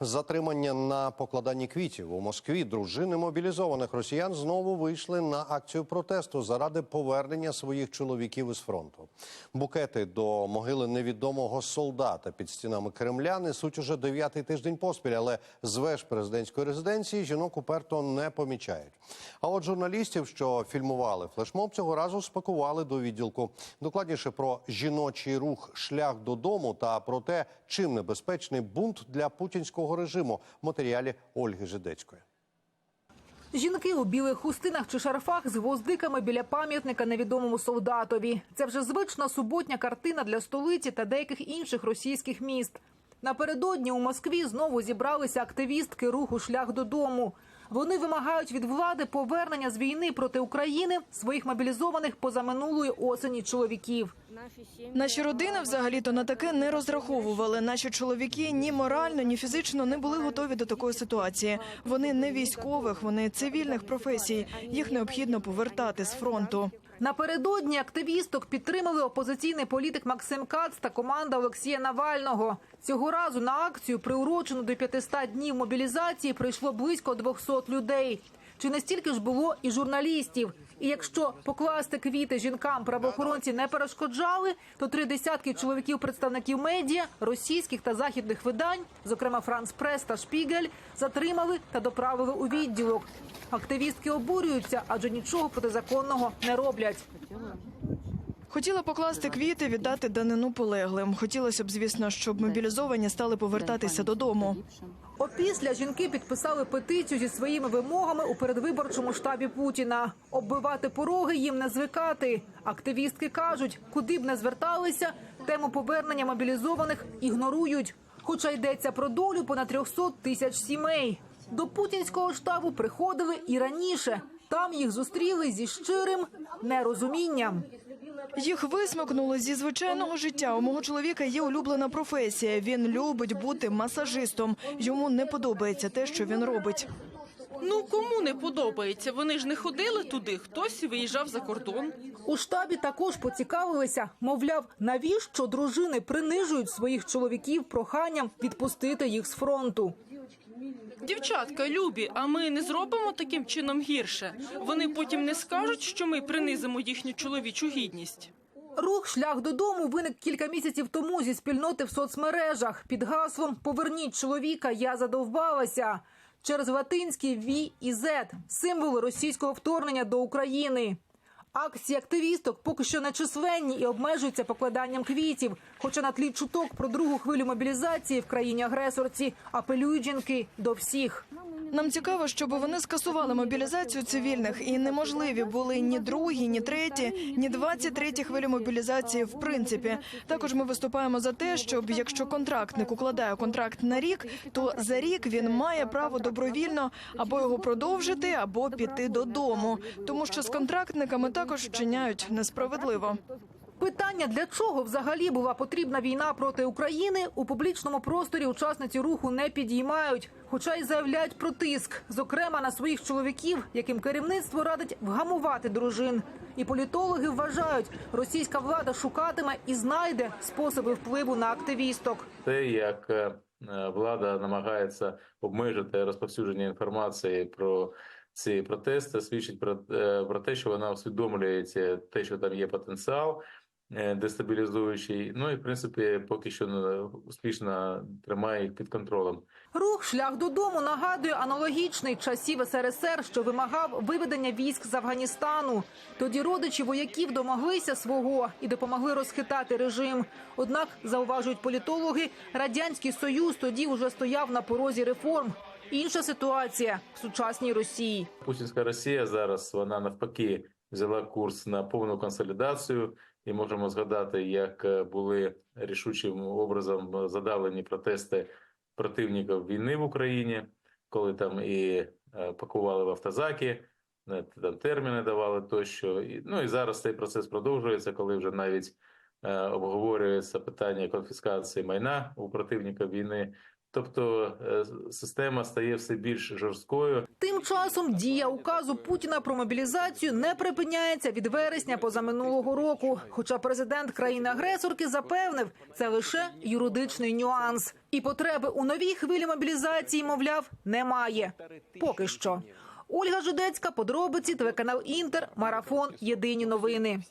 Затримання на покладанні квітів у Москві дружини мобілізованих росіян знову вийшли на акцію протесту заради повернення своїх чоловіків із фронту. Букети до могили невідомого солдата під стінами Кремля несуть уже дев'ятий тиждень поспіль, але з веж президентської резиденції жінок уперто не помічають. А от журналістів, що фільмували флешмоб, цього разу спакували до відділку. Докладніше про жіночий рух шлях додому та про те, чим небезпечний бунт для путінського режиму в матеріалі Ольги Жидецької. Жінки у білих хустинах чи шарфах з гвоздиками біля пам'ятника невідомому солдатові. Це вже звична суботня картина для столиці та деяких інших російських міст. Напередодні у Москві знову зібралися активістки руху Шлях додому. Вони вимагають від влади повернення з війни проти України своїх мобілізованих позаминулої осені чоловіків. Наші родини взагалі-то на таке не розраховували. Наші чоловіки ні морально, ні фізично не були готові до такої ситуації. Вони не військових, вони цивільних професій. Їх необхідно повертати з фронту. Напередодні активісток підтримали опозиційний політик Максим Кац та команда Олексія Навального. Цього разу на акцію, приурочену до 500 днів мобілізації, прийшло близько 200 людей. Чи не стільки ж було і журналістів? І якщо покласти квіти жінкам правоохоронці не перешкоджали, то три десятки чоловіків представників медіа, російських та західних видань, зокрема Франс Прес та Шпігель, затримали та доправили у відділок. Активістки обурюються, адже нічого протизаконного не роблять. Хотіла покласти квіти, віддати данину полеглим. Хотілося б, звісно, щоб мобілізовані стали повертатися додому. Опісля жінки підписали петицію зі своїми вимогами у передвиборчому штабі Путіна. Оббивати пороги їм не звикати. Активістки кажуть, куди б не зверталися, тему повернення мобілізованих ігнорують. Хоча йдеться про долю понад 300 тисяч сімей. До путінського штабу приходили і раніше. Там їх зустріли зі щирим нерозумінням. Їх висмикнули зі звичайного життя. У мого чоловіка є улюблена професія. Він любить бути масажистом. Йому не подобається те, що він робить. Ну кому не подобається? Вони ж не ходили туди. Хтось виїжджав за кордон. У штабі також поцікавилися, мовляв, навіщо дружини принижують своїх чоловіків проханням відпустити їх з фронту. Дівчатка, любі, а ми не зробимо таким чином гірше. Вони потім не скажуть, що ми принизимо їхню чоловічу гідність. Рух шлях додому виник кілька місяців тому зі спільноти в соцмережах під гаслом Поверніть чоловіка, я задовбалася через латинські «Ві» і «Зет» – символи російського вторгнення до України. Акції активісток поки що не численні і обмежуються покладанням квітів. Хоча на тлі чуток про другу хвилю мобілізації в країні агресорці апелюють жінки до всіх. Нам цікаво, щоб вони скасували мобілізацію цивільних і неможливі були ні другі, ні треті, ні двадцять треті хвилі мобілізації. В принципі, також ми виступаємо за те, щоб якщо контрактник укладає контракт на рік, то за рік він має право добровільно або його продовжити, або піти додому, тому що з контрактниками також вчиняють несправедливо. Питання, для чого взагалі була потрібна війна проти України, у публічному просторі учасниці руху не підіймають, хоча й заявляють про тиск, зокрема на своїх чоловіків, яким керівництво радить вгамувати дружин. І політологи вважають, російська влада шукатиме і знайде способи впливу на активісток. те, як е, влада намагається обмежити розповсюдження інформації про ці протести, свідчить про, е, про те, що вона усвідомлює ці- те, що там є потенціал е, дестабілізуючий. Ну і в принципі, поки що е, успішно тримає їх під контролем. Рух шлях додому нагадує аналогічний часів СРСР, що вимагав виведення військ з Афганістану. Тоді родичі вояків домоглися свого і допомогли розхитати режим. Однак, зауважують політологи, радянський союз тоді вже стояв на порозі реформ. Інша ситуація в сучасній Росії. Путінська Росія зараз вона навпаки взяла курс на повну консолідацію, і можемо згадати, як е, були рішучим образом задавлені протести противників війни в Україні, коли там і е, пакували в автозаки, е, там терміни давали тощо. Ну і зараз цей процес продовжується, коли вже навіть обговорюється питання конфіскації майна у противника війни. Тобто е, система стає все більш жорсткою. Тим часом дія указу Путіна про мобілізацію не припиняється від вересня позаминулого року. Хоча президент країни-агресорки запевнив, це лише юридичний нюанс, і потреби у новій хвилі мобілізації, мовляв, немає. Поки що. Ольга Жудецька, подробиці, телеканал Інтер, марафон. Єдині новини.